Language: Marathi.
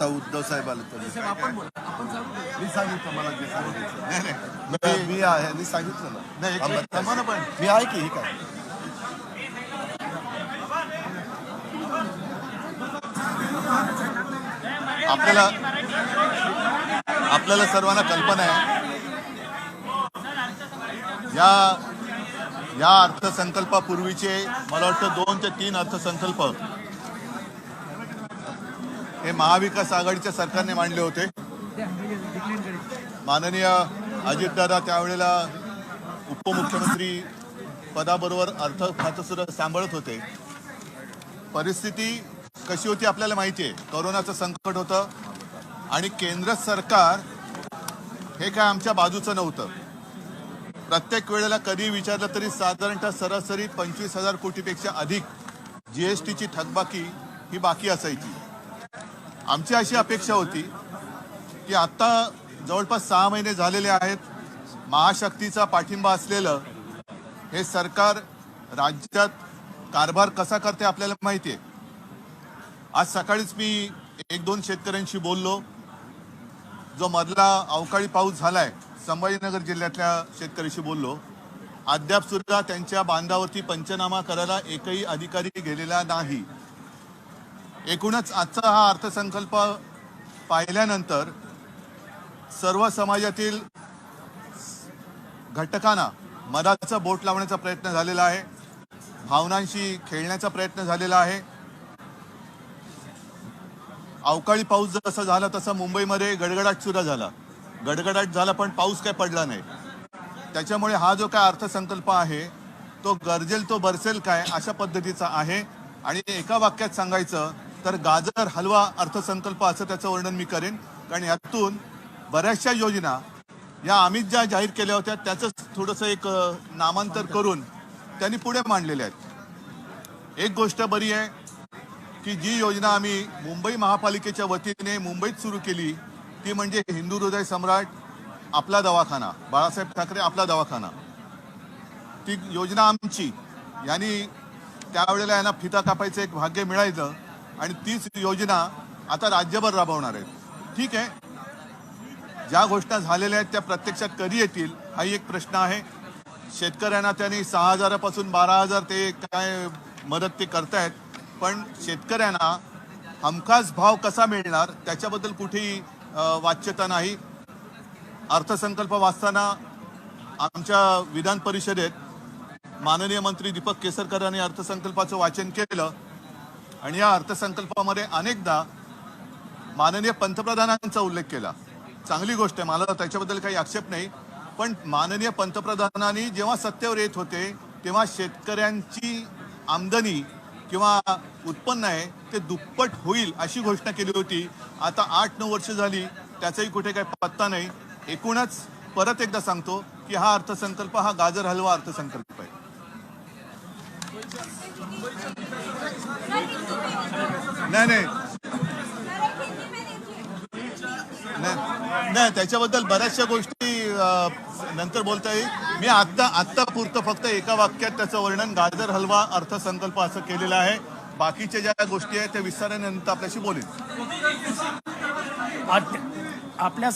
जाधव साहेब आले तर. आपण बोला. आपण चालू मी सांगितलं मला जे सांगितलं नाही नाही. मी- आहे मी सांगितलं ना. पण. मी आहे की ही काय? आपल्याला आपल्याला सर्वांना कल्पना आहे. या या अर्थसंकल्पापूर्वीचे मला वाटतं दोन ते तीन अर्थसंकल्प महाविकास आघाडीच्या सरकारने मांडले होते. माननीय अजितदादा त्यावेळेला उपमुख्यमंत्री पदाबरोबर अर्थ खातं सुद्धा सांभाळत होते. परिस्थिती कशी होती आपल्याला माहिती आहे. कोरोनाचं संकट होतं आणि केंद्र सरकार हे काय आमच्या बाजूचं नव्हतं. प्रत्येक वेळेला कधी विचारलं तरी साधारणतः सरासरी पंचवीस हजार कोटीपेक्षा अधिक जी एस टीची थकबाकी ही बाकी असायची. आमची अशी अपेक्षा होती की आत्ता जवळपास सहा महिने झालेले आहेत महाशक्तीचा पाठिंबा असलेलं हे सरकार राज्यात कारभार कसा करते आपल्याला माहिती आहे आज सकाळीच मी एक दोन शेतकऱ्यांशी बोललो. जो मधला अवकाळी पाऊस झालाय संभाजीनगर जिल्ह्यातल्या शेतकऱ्याशी बोललो. अद्याप सुद्धा त्यांच्या बांधावरती पंचनामा करायला एकही अधिकारी गेलेला नाही. एकूणच आजचा हा अर्थसंकल्प पाहिल्यानंतर सर्व समाजातील घटकांना मधाचा बोट लावण्याचा प्रयत्न झालेला आहे. भावनांशी खेळण्याचा प्रयत्न झालेला आहे. अवकाळी पाऊस जसं झाला तसा मुंबईमध्ये गडगडाट सुद्धा झाला. गडगडाट झाला पण पाऊस काय पडला नाही. त्याच्यामुळे हा जो काय अर्थसंकल्प आहे तो गरजेल तो बरसेल काय अशा पद्धतीचा आहे. आणि एका वाक्यात सांगायचं तर गाजर हलवा अर्थसंकल्प असं त्याचं वर्णन मी करेन. कारण यातून बऱ्याचशा योजना या आम्हीच ज्या जाहीर केल्या होत्या त्याचंच थोडंसं एक नामांतर करून त्यांनी पुढे मांडलेल्या आहेत. एक गोष्ट बरी आहे की जी योजना आम्ही मुंबई महापालिकेच्या वतीने मुंबईत सुरू केली ती म्हणजे हिंदू हृदय सम्राट आपला दवाखाना बाळासाहेब ठाकरे आपला दवाखाना. ती योजना आमची यांनी त्यावेळेला यांना फिता कापायचं एक भाग्य मिळायचं. आणि तीच योजना आता राज्यभर राबवणार आहेत. ठीक आहे? ज्या घोषणा झालेल्या आहेत त्या प्रत्यक्षात कधी येतील हाही एक प्रश्न आहे. शेतकऱ्यांना त्यांनी सहा हजारापासून बारा हजार ते काय मदत ते करतायत पण शेतकऱ्यांना हमखास भाव कसा मिळणार त्याच्याबद्दल कुठेही वाच्यता नाही. अर्थसंकल्प वाचताना आमच्या विधान परिषदेत माननीय मंत्री दीपक केसरकरांनी अर्थसंकल्पाचं वाचन केलं. आणि या अर्थसंकल्पामध्ये अनेकदा माननीय पंतप्रधानांचा उल्लेख केला. चांगली गोष्ट आहे मला त्याच्याबद्दल काही आक्षेप नाही पण माननीय पंतप्रधानांनी जेव्हा सत्तेवर येत होते तेव्हा शेतकऱ्यांची आमदनी किंवा उत्पन्न आहे ते दुप्पट होईल अशी घोषणा केली होती. आता आठ नऊ वर्ष झाली त्याचाही कुठे काही पत्ता नाही. एकूणच परत एकदा सांगतो की हा अर्थसंकल्प हा गाजर हलवा अर्थसंकल्प आहे नाही नाही. नाही त्याच्याबद्दल बऱ्याचशा गोष्टी नंतर बोलता येईल. मी आत्ता आत्ता पुरतं फक्त एका वाक्यात त्याचं वर्णन गाजर हलवा अर्थसंकल्प असं केलेलं आहे. बाकीच्या ज्या गोष्टी आहेत त्या विस्तारानंतर आपल्याशी बोलेन. आपल्या